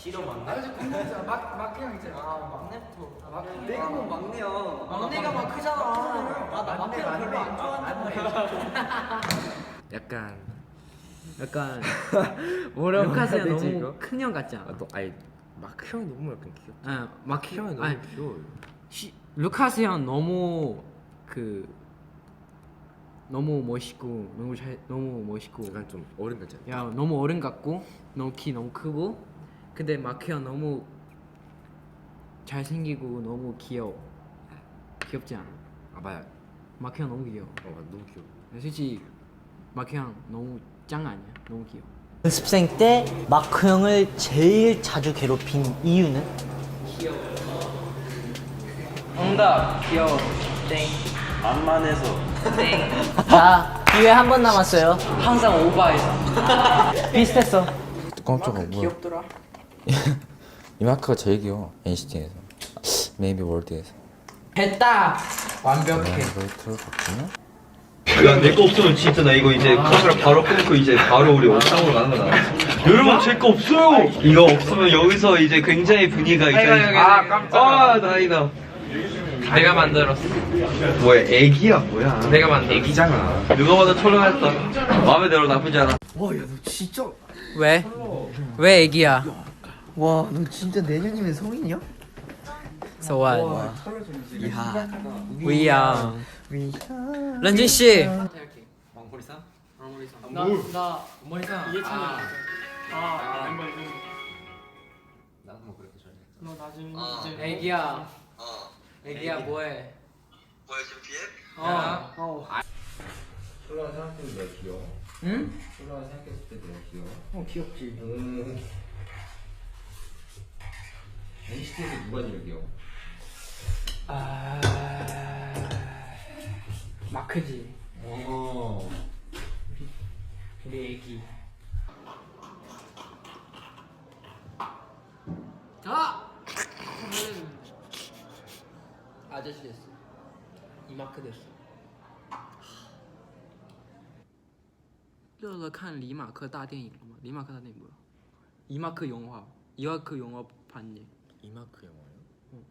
지로 맞나? 아저 궁금했잖아 막 마크 형 있잖아 아 막내부터 아 마크 내가 뭐 막내야. 막내가 마크잖아 아나 마크 형 별로 안 말이야 약간 약간 뭐라고 루카스 해야 되지, 너무 이거? 큰형 같지 않아? 아, 너 아니 마크 형이 너무 약간 귀엽. 아 마크 마크 형이 너무 아니, 귀여워. 시, 루카스 형 너무 그 너무 멋있고 너무 잘 너무 멋있고 약간 좀 어른 같지 않아? 야 너무 어른 같고 너무 키 너무 크고 근데 마크 형 너무 잘생기고 너무 귀여워. 귀엽지 않아? 아 맞아. 마크 형 너무 귀여워. 어 맞아, 너무 귀여워. 솔직히 마크 형 너무 짱 아니야? 너무 귀여워. 연습생 때 마크 형을 제일 자주 괴롭힌 이유는? 정답 귀여워. 만만해서. 자 기회 한 번 남았어요. 항상 오바해서 비슷했어. 깜짝아 뭐야. 귀엽더라 이 마크가 제일 귀여워 NCT에서. 메이비 월드에서. 됐다! 완벽해. 이걸 틀어봤구나. 야내 거 없으면 진짜 나 이거 이제 카메라 바로 끊고 이제 바로 우리 옥상으로 가는 거다. 여러분 제 거 없어요! 이거 없으면 여기서 이제 굉장히 분위기가 이제 아 깜짝아 아 다행이다. 내가 만들었어. 뭐야 애기야 뭐야? 내가 만들었어. 애기잖아. 누가 봐도 촬영했다. 마음에 들어 나쁘지 않아. 왜? 왜 애기야? 와 너 진짜 내년이면 성인이야? 소원 위양 런쥔 씨. 왕포리사? 나나 머리상 이해찬이 아 멤버 이름 나도 뭐 그렇게 전해. 너 나중에 아, 이제 애기야. 애기야 뭐해? 뭐야 지금 비해? 어. 어 솔로가 생각했을 때 내가 귀여워. 응? 솔로가 생각했을 때 내가 귀여워. 어 귀엽지. 음. NCT에서 누가 제일 귀여워? 아 마크지. 어. 우리 애기. 아! 아저씨 됐어. 이마크 됐어. 乐乐看李马克大电影了吗？李马克大电影뭐야? 이마크 영화. 이마크 영화 봤니? 이 마크 영화요? 응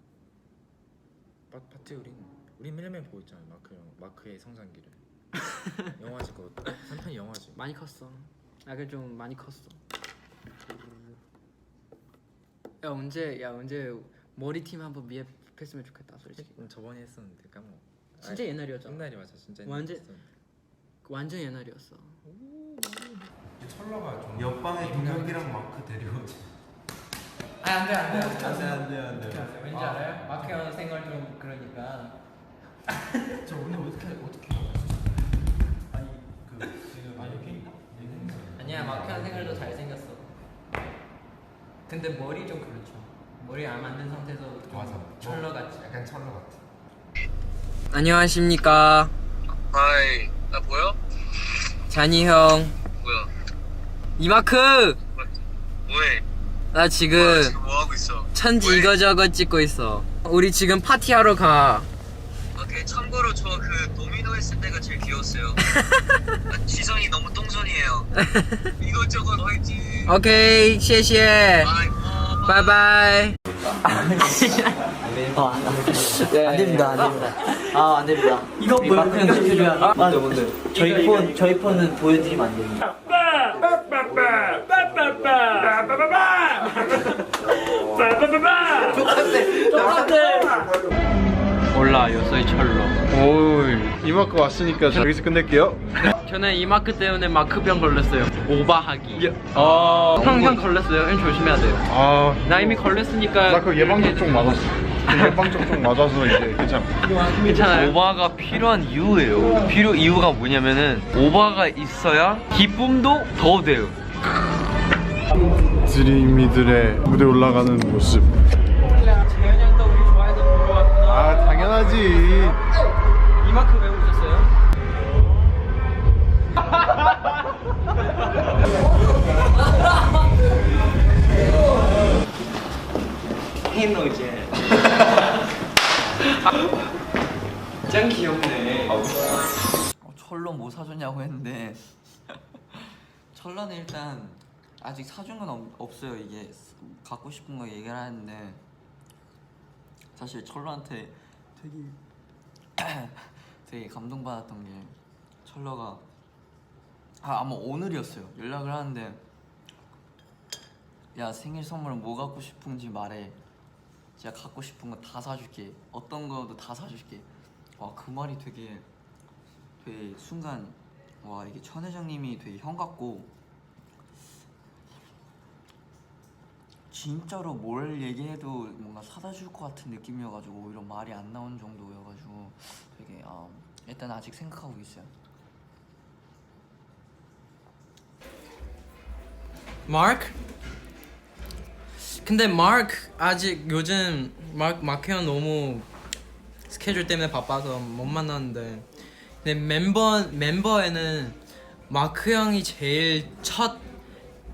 파, 파트 우린 우린 매일매일 보고 있잖아 마크 영 마크의 성장기를 영화지 그것도 한편 영화지 많이 컸어. 아, 그좀 많이 컸어. 야 언제 야 언제 머리 팀 한번 미합했으면 좋겠다 솔직히. 음, 저번에 했었는데 까먹어 진짜 옛날이었잖아. 옛날이 맞아 진짜 완전- 했었는데. 완전 옛날이었어. 옆방에 동혁이랑 마크 데려오지 아 안돼 안돼 안돼 안돼 안돼 왠지 알아요? 마크 형 생활 좀 그러니까. 저 오늘 어떻게 어떻게 아니 그 지금 아니 이렇게 아니야 마크 형 생활도 잘 생겼어. 근데 머리 좀 그렇죠. 머리 안 만든 상태에서 좀 맞아. 철러 같지. 약간 철로 같아. 안녕하십니까 하이 나 보여? 잔이 형. 뭐야 이마크 나 지금 뭐 하고 있어? 천지 이거저거 찍고 있어. 우리 지금 파티하러 가. 오케이 참고로 저 그 도미노 했을 때가 제일 귀여웠어요. 아, 지성이 너무 똥손이에요. 이것저것 할지 오케이, 谢谢. 아이고 바이바이. 어, 안 됩니다 안 됩니다. 아 안 됩니다. 이거 아, 뭔데? 뭔데? 저희 폰 저희 폰은 보여드리면 안 됩니다 올라 요소의 철로. 이마크 왔으니까 여기서 끝낼게요. 저는 이 마크 때문에 마크병 걸렸어요. 오바하기. 아. 형, 형 걸렸어요. 형 조심해야 돼요. 아, 나 이미 걸렸으니까. 나 그 예방 접종 맞았어. 그 예방 접종 맞아서 이제 괜찮아. 괜찮아요. 오바가 필요한 이유예요 필요 이유가 뭐냐면은 오바가 있어야 기쁨도 더 돼요 드림이들의 무대 올라가는 모습. 아, 당연하지. 이마크 왜 오셨어요? 흰노제 짱 귀엽네 어, 철로 뭐 사줬냐고 했는데 철로는 일단 아직 사준 건 없, 없어요. 이게 갖고 싶은 거 얘기를 하는데 사실 철로한테 되게 되게 감동받았던 게 철로가 아 아마 오늘이었어요. 연락을 하는데 야 생일 선물은 뭐 갖고 싶은지 말해. 진짜 갖고 싶은 거 다 사줄게. 어떤 거도 다 사줄게. 와 그 말이 되게 되게 순간 와 이게 천 회장님이 되게 형 같고 진짜로 뭘 얘기해도 뭔가 사다 줄 것 같은 느낌이어가지고 오히려 말이 안 나온 정도여가지고 되게 아, 일단 아직 생각하고 있어요. 마크? 근데 마크 아직 요즘 마크 마크 형 너무 스케줄 때문에 바빠서 못 만났는데 근데 멤버 멤버에는 마크 형이 제일 첫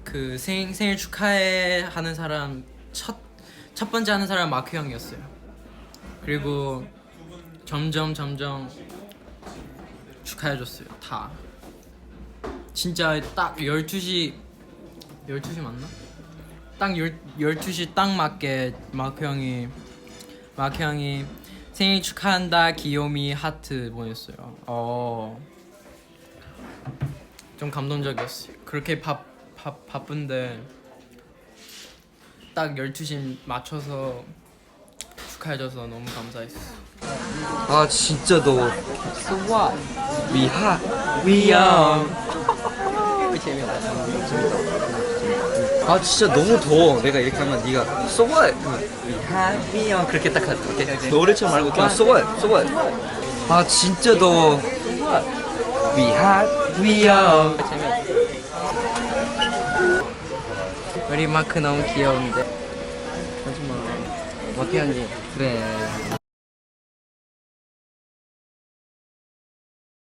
그 생, 생일 축하해 하는 사람 첫 첫 번째 하는 사람 마크 형이었어요. 그리고 점점 점점 축하해줬어요. 다. 진짜 딱 12시 12시 맞나? 딱 열, 12시 딱 맞게 마크 형이 마크 형이 생일 축하한다 귀요미 하트 보냈어요. 어. 좀 감동적이었어요. 그렇게 바, 바, 바쁜데 딱 12시 맞춰서 축하해줘서 너무 감사했어. 아 진짜 더워 위하 위험 아 진짜 너무 더워. 내가 이렇게 하면 네가 so what? 위하 위험 그렇게 딱 할게 노래처럼 말고 그냥 so what? so what? 아 진짜 더워 위하 위험 우리 마크 너무 귀여운데. 하지마. 마크 형이 그래.